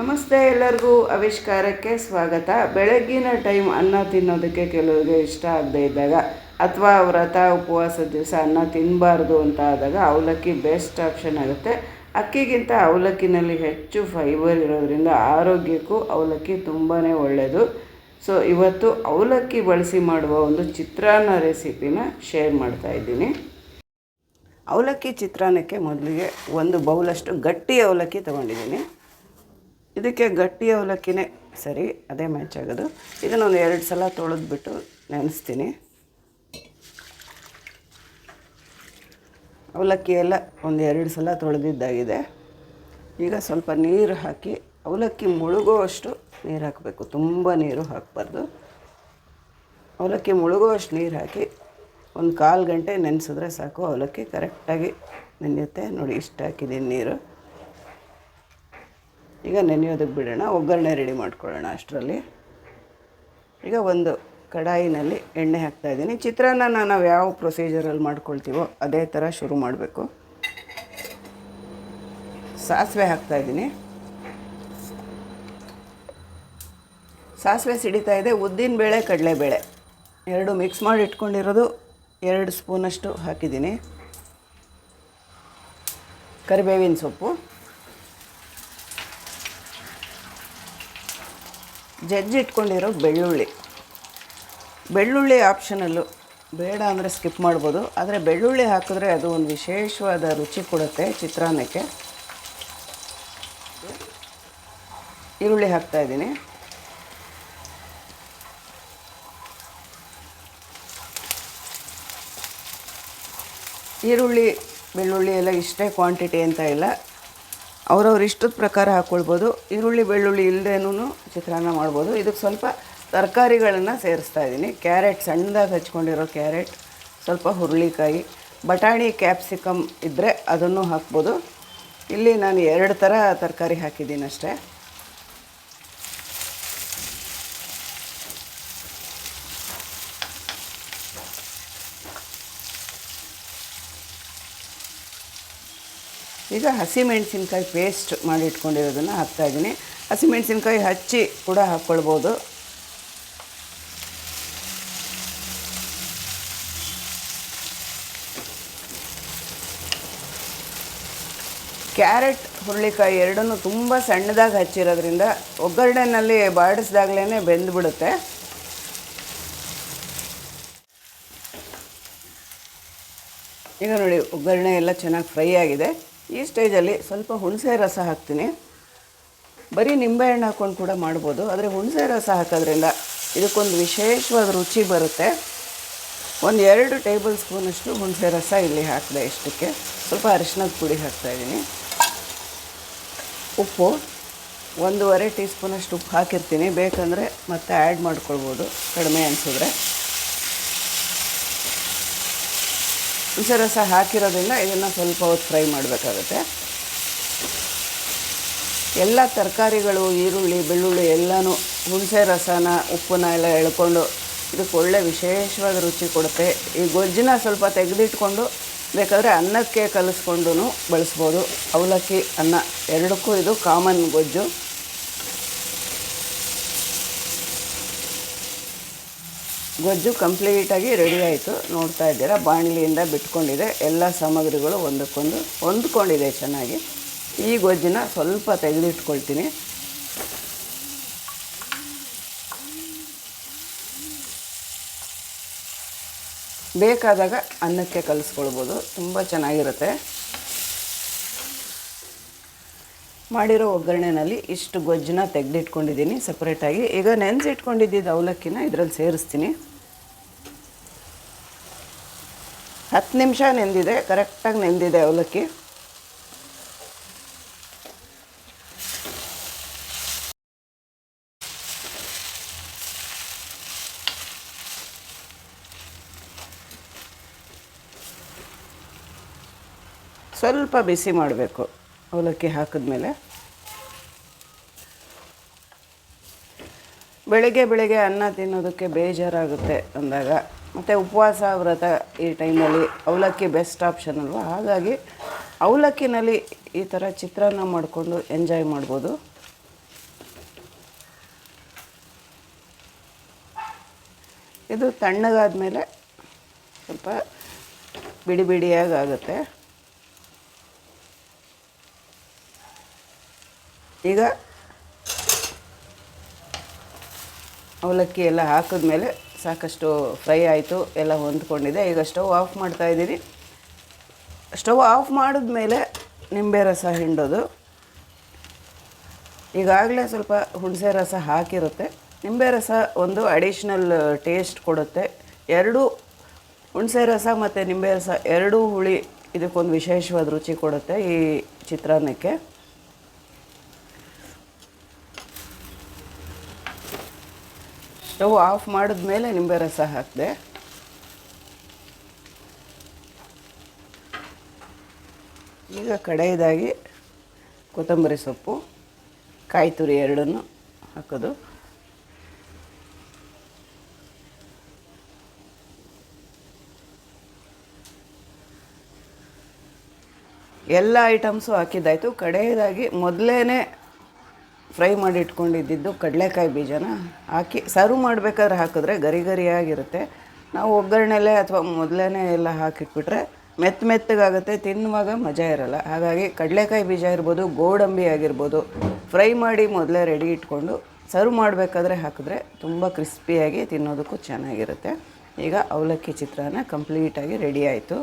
ನಮಸ್ತೆ ಎಲ್ಲರಿಗೂ ಆವಿಷ್ಕಾರಕ್ಕೆ ಸ್ವಾಗತ. ಬೆಳಗ್ಗಿನ ಟೈಮ್ ಅನ್ನ ತಿನ್ನೋದಕ್ಕೆ ಕೆಲವರಿಗೆ ಇಷ್ಟ ಆಗದೆ ಇದ್ದಾಗ ಅಥವಾ ವ್ರತ, ಉಪವಾಸದ ದಿವಸ ಅನ್ನ ತಿನ್ನಬಾರ್ದು ಅಂತ ಆದಾಗ ಅವಲಕ್ಕಿ ಬೆಸ್ಟ್ ಆಪ್ಷನ್ ಆಗುತ್ತೆ. ಅಕ್ಕಿಗಿಂತ ಅವಲಕ್ಕಿನಲ್ಲಿ ಹೆಚ್ಚು ಫೈಬರ್ ಇರೋದ್ರಿಂದ ಆರೋಗ್ಯಕ್ಕೂ ಅವಲಕ್ಕಿ ತುಂಬಾ ಒಳ್ಳೆಯದು ಸೊ, ಇವತ್ತು ಅವಲಕ್ಕಿ ಬಳಸಿ ಮಾಡುವ ಒಂದು ಚಿತ್ರಾನ್ನ ರೆಸಿಪಿನ ಶೇರ್ ಮಾಡ್ತಾ ಇದ್ದೀನಿ. ಅವಲಕ್ಕಿ ಚಿತ್ರಾನ್ನಕ್ಕೆ ಮೊದಲಿಗೆ ಒಂದು ಬೌಲಷ್ಟು ಗಟ್ಟಿ ಅವಲಕ್ಕಿ ತೊಗೊಂಡಿದ್ದೀನಿ. ಇದಕ್ಕೆ ಗಟ್ಟಿ ಅವಲಕ್ಕಿನೇ ಸರಿ, ಅದೇ ಮ್ಯಾಚ್ ಆಗೋದು. ಇದನ್ನು ಒಂದು ಎರಡು ಸಲ ತೊಳೆದ್ಬಿಟ್ಟು ನೆನೆಸ್ತೀನಿ. ಅವಲಕ್ಕಿ ಎಲ್ಲ ಒಂದು ಎರಡು ಸಲ ತೊಳೆದಿದ್ದಾಗಿದೆ. ಈಗ ಸ್ವಲ್ಪ ನೀರು ಹಾಕಿ, ಅವಲಕ್ಕಿ ಮುಳುಗುವಷ್ಟು ನೀರು ಹಾಕಬೇಕು. ತುಂಬ ನೀರು ಹಾಕಬಾರ್ದು. ಅವಲಕ್ಕಿ ಮುಳುಗುವಷ್ಟು ನೀರು ಹಾಕಿ, ಒಂದು ಕಾಲು ಗಂಟೆ ನೆನೆಸಿದ್ರೆ ಸಾಕು. ಅವಲಕ್ಕಿ ಕರೆಕ್ಟಾಗಿ ನೆನೆಯುತ್ತೆ. ನೋಡಿ, ಇಷ್ಟು ಹಾಕಿದ್ದೀನಿ ನೀರು. ಈಗ ನೆನೆಯೋದಕ್ಕೆ ಬಿಡೋಣ, ಒಗ್ಗರಣೆ ರೆಡಿ ಮಾಡ್ಕೊಳ್ಳೋಣ ಅಷ್ಟರಲ್ಲಿ. ಈಗ ಒಂದು ಕಡಾಯಿನಲ್ಲಿ ಎಣ್ಣೆ ಹಾಕ್ತಾಯಿದ್ದೀನಿ ಚಿತ್ರಾನ್ನ ನಾವು ಯಾವ ಪ್ರೊಸೀಜರಲ್ಲಿ ಮಾಡ್ಕೊಳ್ತೀವೋ ಅದೇ ಥರ ಶುರು ಮಾಡಬೇಕು. ಸಾಸಿವೆ ಹಾಕ್ತಾಯಿದ್ದೀನಿ ಸಾಸಿವೆ ಸಿಡಿತಾ ಇದೆ ಉದ್ದಿನಬೇಳೆ ಕಡಲೆಬೇಳೆ. ಎರಡು ಮಿಕ್ಸ್ ಮಾಡಿ ಇಟ್ಕೊಂಡಿರೋದು, ಎರಡು ಸ್ಪೂನಷ್ಟು ಹಾಕಿದ್ದೀನಿ. ಕರಿಬೇವಿನ ಸೊಪ್ಪು. ಜಜ್ಜಿ ಇಟ್ಕೊಂಡಿರೋ ಬೆಳ್ಳುಳ್ಳಿ. ಬೆಳ್ಳುಳ್ಳಿ ಆಪ್ಷನಲ್ಲು ಬೇಡ ಅಂದರೆ ಸ್ಕಿಪ್ ಮಾಡ್ಬೋದು. ಆದರೆ ಬೆಳ್ಳುಳ್ಳಿ ಹಾಕಿದ್ರೆ ಅದು ಒಂದು ವಿಶೇಷವಾದ ರುಚಿ ಕೊಡುತ್ತೆ ಚಿತ್ರಾನ್ನಕ್ಕೆ. ಈರುಳ್ಳಿ ಹಾಕ್ತಾಯಿದ್ದೀನಿ ಈರುಳ್ಳಿ, ಬೆಳ್ಳುಳ್ಳಿ ಎಲ್ಲ ಇಷ್ಟೇ ಕ್ವಾಂಟಿಟಿ ಅಂತ ಇಲ್ಲ. ಅವ್ರವ್ರ ಇಷ್ಟದ ಪ್ರಕಾರ ಹಾಕ್ಕೊಳ್ಬೋದು ಈರುಳ್ಳಿ, ಬೆಳ್ಳುಳ್ಳಿ ಇಲ್ಲದೇನೂ ಚಿತ್ರಾನ್ನ ಮಾಡ್ಬೋದು. ಇದಕ್ಕೆ ಸ್ವಲ್ಪ ತರಕಾರಿಗಳನ್ನು ಸೇರಿಸ್ತಾ ಇದ್ದೀನಿ. ಕ್ಯಾರೆಟ್, ಸಣ್ಣದಾಗಿ ಹಚ್ಕೊಂಡಿರೋ ಕ್ಯಾರೆಟ್, ಸ್ವಲ್ಪ ಹುರುಳಿಕಾಯಿ, ಬಟಾಣಿ, ಕ್ಯಾಪ್ಸಿಕಮ್ ಇದ್ದರೆ ಅದನ್ನು ಹಾಕ್ಬೋದು. ಇಲ್ಲಿ ನಾನು ಎರಡು ಥರ ತರಕಾರಿ ಹಾಕಿದ್ದೀನಿ ಅಷ್ಟೇ ಈಗ ಹಸಿಮೆಣಸಿನ್ಕಾಯಿ ಪೇಸ್ಟ್ ಮಾಡಿ ಇಟ್ಕೊಂಡಿರೋದನ್ನು ಹಾಕ್ತಾಯಿದ್ದೀನಿ. ಹಸಿಮೆಣಸಿನ್ಕಾಯಿ ಹಚ್ಚಿ ಕೂಡ ಹಾಕ್ಕೊಳ್ಬೋದು. ಕ್ಯಾರೆಟ್, ಹುರುಳಿಕಾಯಿ ಎರಡನ್ನೂ ತುಂಬ ಸಣ್ಣದಾಗಿ ಹಚ್ಚಿರೋದ್ರಿಂದ ಒಗ್ಗರಣೆನಲ್ಲಿ ಬಾಡಿಸಿದಾಗಲೇ ಬೆಂದುಬಿಡುತ್ತೆ. ಈಗ ನೋಡಿ ಒಗ್ಗರಣೆ ಎಲ್ಲ ಚೆನ್ನಾಗಿ ಫ್ರೈ ಆಗಿದೆ. ಈ ಸ್ಟೇಜಲ್ಲಿ ಸ್ವಲ್ಪ ಹುಣಸೆ ರಸ ಹಾಕ್ತೀನಿ. ಬರೀ ನಿಂಬೆಹಣ್ಣು ಹಾಕ್ಕೊಂಡು ಕೂಡ ಮಾಡ್ಬೋದು. ಆದರೆ ಹುಣಸೆ ರಸ ಹಾಕೋದ್ರಿಂದ ಇದಕ್ಕೊಂದು ವಿಶೇಷವಾದ ರುಚಿ ಬರುತ್ತೆ. ಒಂದು ಎರಡು ಟೇಬಲ್ ಸ್ಪೂನಷ್ಟು ಹುಣಸೆ ರಸ ಇಲ್ಲಿ ಹಾಕಿದೆ ಇಷ್ಟಕ್ಕೆ. ಸ್ವಲ್ಪ ಅರಿಶಿನದ ಪುಡಿ ಹಾಕ್ತಾಯಿದ್ದೀನಿ ಉಪ್ಪು, ಒಂದೂವರೆ ಟೀ ಸ್ಪೂನಷ್ಟು ಉಪ್ಪು ಹಾಕಿರ್ತೀನಿ. ಬೇಕಂದರೆ ಮತ್ತೆ ಆ್ಯಡ್ ಮಾಡ್ಕೊಳ್ಬೋದು. ಕಡಿಮೆ ಅನಿಸಿದ್ರೆ. ಹುಣಸೆ ರಸ ಹಾಕಿರೋದ್ರಿಂದ ಇದನ್ನು ಸ್ವಲ್ಪ ಹೊತ್ತು ಫ್ರೈ ಮಾಡಬೇಕಾಗುತ್ತೆ. ಎಲ್ಲ ತರಕಾರಿಗಳು, ಈರುಳ್ಳಿ, ಬೆಳ್ಳುಳ್ಳಿ ಎಲ್ಲನೂ ಹುಣಸೆ ರಸನ, ಉಪ್ಪನ್ನ ಎಲ್ಲ ಎಳ್ಕೊಂಡು ಇದಕ್ಕೆ ಒಳ್ಳೆ ವಿಶೇಷವಾದ ರುಚಿ ಕೊಡುತ್ತೆ. ಈ ಗೊಜ್ಜಿನ ಸ್ವಲ್ಪ ತೆಗೆದಿಟ್ಕೊಂಡು ಬೇಕಾದರೆ ಅನ್ನಕ್ಕೆ ಕಲಿಸ್ಕೊಂಡು ಬಳಸ್ಬೋದು. ಅವಲಕ್ಕಿ, ಅನ್ನ ಎರಡಕ್ಕೂ ಇದು ಕಾಮನ್ ಗೊಜ್ಜು. ಗೊಜ್ಜು ಕಂಪ್ಲೀಟಾಗಿ ರೆಡಿ ಆಯಿತು. ನೋಡ್ತಾ ಇದ್ದೀರಾ, ಬಾಣಲಿಯಿಂದ ಬಿಟ್ಕೊಂಡಿದೆ. ಎಲ್ಲ ಸಾಮಗ್ರಿಗಳು ಒಂದಕ್ಕೊಂದು, ಹೊಂದ್ಕೊಂಡಿದೆ ಚೆನ್ನಾಗಿ. ಈ ಗೊಜ್ಜಿನ ಸ್ವಲ್ಪ ತೆಗೆದಿಟ್ಕೊಳ್ತೀನಿ. ಬೇಕಾದಾಗ ಅನ್ನಕ್ಕೆ ಕಲಿಸ್ಕೊಳ್ಬೋದು. ತುಂಬ ಚೆನ್ನಾಗಿರುತ್ತೆ. ಮಾಡಿರೋ ಒಗ್ಗರಣೆನಲ್ಲಿ ಇಷ್ಟು ಗೊಜ್ಜನ್ನ ತೆಗೆದಿಟ್ಕೊಂಡಿದ್ದೀನಿ ಸಪ್ರೇಟಾಗಿ ಈಗ ನೆನೆಸಿಟ್ಕೊಂಡಿದ್ದಿದ್ದು ಅವಲಕ್ಕಿನ ಇದರಲ್ಲಿ ಸೇರಿಸ್ತೀನಿ. ಹತ್ತು ನಿಮಿಷ ನೆಂದಿದೆ ಕರೆಕ್ಟಾಗಿ ನೆಂದಿದೆ ಅವಲಕ್ಕಿ. ಸ್ವಲ್ಪ ಬಿಸಿ ಮಾಡಬೇಕು ಅವಲಕ್ಕಿ ಹಾಕಿದ್ಮೇಲೆ. ಬೆಳಗ್ಗೆ ಬೆಳಗ್ಗೆ ಅನ್ನ ತಿನ್ನೋದಕ್ಕೆ ಬೇಜಾರಾಗುತ್ತೆ ಅಂದಾಗ, ಮತ್ತು ಉಪವಾಸ ವ್ರತ ಈ ಟೈಮಲ್ಲಿ ಅವಲಕ್ಕಿ ಬೆಸ್ಟ್ ಆಪ್ಷನ್ ಅಲ್ವಾ? ಹಾಗಾಗಿ ಅವಲಕ್ಕಿನಲ್ಲಿ ಈ ಥರ ಚಿತ್ರಾನ್ನ ಮಾಡಿಕೊಂಡು ಎಂಜಾಯ್ ಮಾಡ್ಬೋದು. ಇದು ತಣ್ಣಗಾದ ಮೇಲೆ ಸ್ವಲ್ಪ ಬಿಡಿ ಬಿಡಿಯಾಗಿ ಆಗುತ್ತೆ ಈಗ ಅವಲಕ್ಕಿ ಎಲ್ಲ ಹಾಕಿದ್ಮೇಲೆ ಸಾಕಷ್ಟು ಫ್ರೈ ಆಯಿತು, ಎಲ್ಲ ಹೊಂದ್ಕೊಂಡಿದೆ. ಈಗ ಸ್ಟವ್ ಆಫ್ ಮಾಡ್ತಾ ಇದ್ದೀನಿ ಸ್ಟವ್ ಆಫ್ ಮಾಡಿದ್ಮೇಲೆ ನಿಂಬೆ ರಸ ಹಿಂಡೋದು. ಈಗಾಗಲೇ ಸ್ವಲ್ಪ ಹುಣಸೆ ರಸ ಹಾಕಿರುತ್ತೆ. ನಿಂಬೆ ರಸ ಒಂದು ಅಡಿಷ್ನಲ್ ಟೇಸ್ಟ್ ಕೊಡುತ್ತೆ. ಎರಡು ಹುಣಸೆ ರಸ ಮತ್ತು ನಿಂಬೆ ರಸ ಎರಡೂ ಹುಳಿ ಇದಕ್ಕೊಂದು ವಿಶೇಷವಾದ ರುಚಿ ಕೊಡುತ್ತೆ ಈ ಚಿತ್ರಾನ್ನಕ್ಕೆ. ಸ್ಟವ್ ಆಫ್ ಮಾಡಿದ ಮೇಲೆ ನಿಂಬೆ ರಸ ಹಾಕಿದೆ. ಈಗ ಕಡೆಯದಾಗಿ ಕೊತ್ತಂಬರಿ ಸೊಪ್ಪು, ಕಾಯಿ ತುರಿ ಎರಡನ್ನು ಹಾಕೋದು. ಎಲ್ಲ ಐಟಮ್ಸು ಹಾಕಿದ್ದಾಯಿತು. ಕಡೆಯದಾಗಿ ಮೊದಲೇ ಫ್ರೈ ಮಾಡಿ ಇಟ್ಕೊಂಡಿದ್ದಿದ್ದು ಕಡಲೆಕಾಯಿ ಬೀಜನ ಹಾಕಿ, ಸರ್ವ್ ಮಾಡಬೇಕಾದ್ರೆ ಹಾಕಿದ್ರೆ ಗರಿ ಗರಿಯಾಗಿರುತ್ತೆ. ನಾವು ಒಗ್ಗರಣೆಲೆ ಅಥವಾ ಮೊದಲೇ ಎಲ್ಲ ಹಾಕಿಟ್ಬಿಟ್ರೆ ಮೆತ್ತ ಮೆತ್ತಗಾಗುತ್ತೆ, ತಿನ್ನುವಾಗ ಮಜಾ ಇರಲ್ಲ. ಹಾಗಾಗಿ ಕಡಲೆಕಾಯಿ ಬೀಜ ಇರ್ಬೋದು, ಗೋಡಂಬಿ ಆಗಿರ್ಬೋದು, ಫ್ರೈ ಮಾಡಿ ಮೊದಲೇ ರೆಡಿ ಇಟ್ಕೊಂಡು ಸರ್ವ್ ಮಾಡಬೇಕಾದ್ರೆ ಹಾಕಿದ್ರೆ ತುಂಬ ಕ್ರಿಸ್ಪಿಯಾಗಿ ತಿನ್ನೋದಕ್ಕೂ ಚೆನ್ನಾಗಿರುತ್ತೆ. ಈಗ ಅವಲಕ್ಕಿ ಚಿತ್ರಾನ್ನ ಕಂಪ್ಲೀಟಾಗಿ ರೆಡಿ ಆಯಿತು.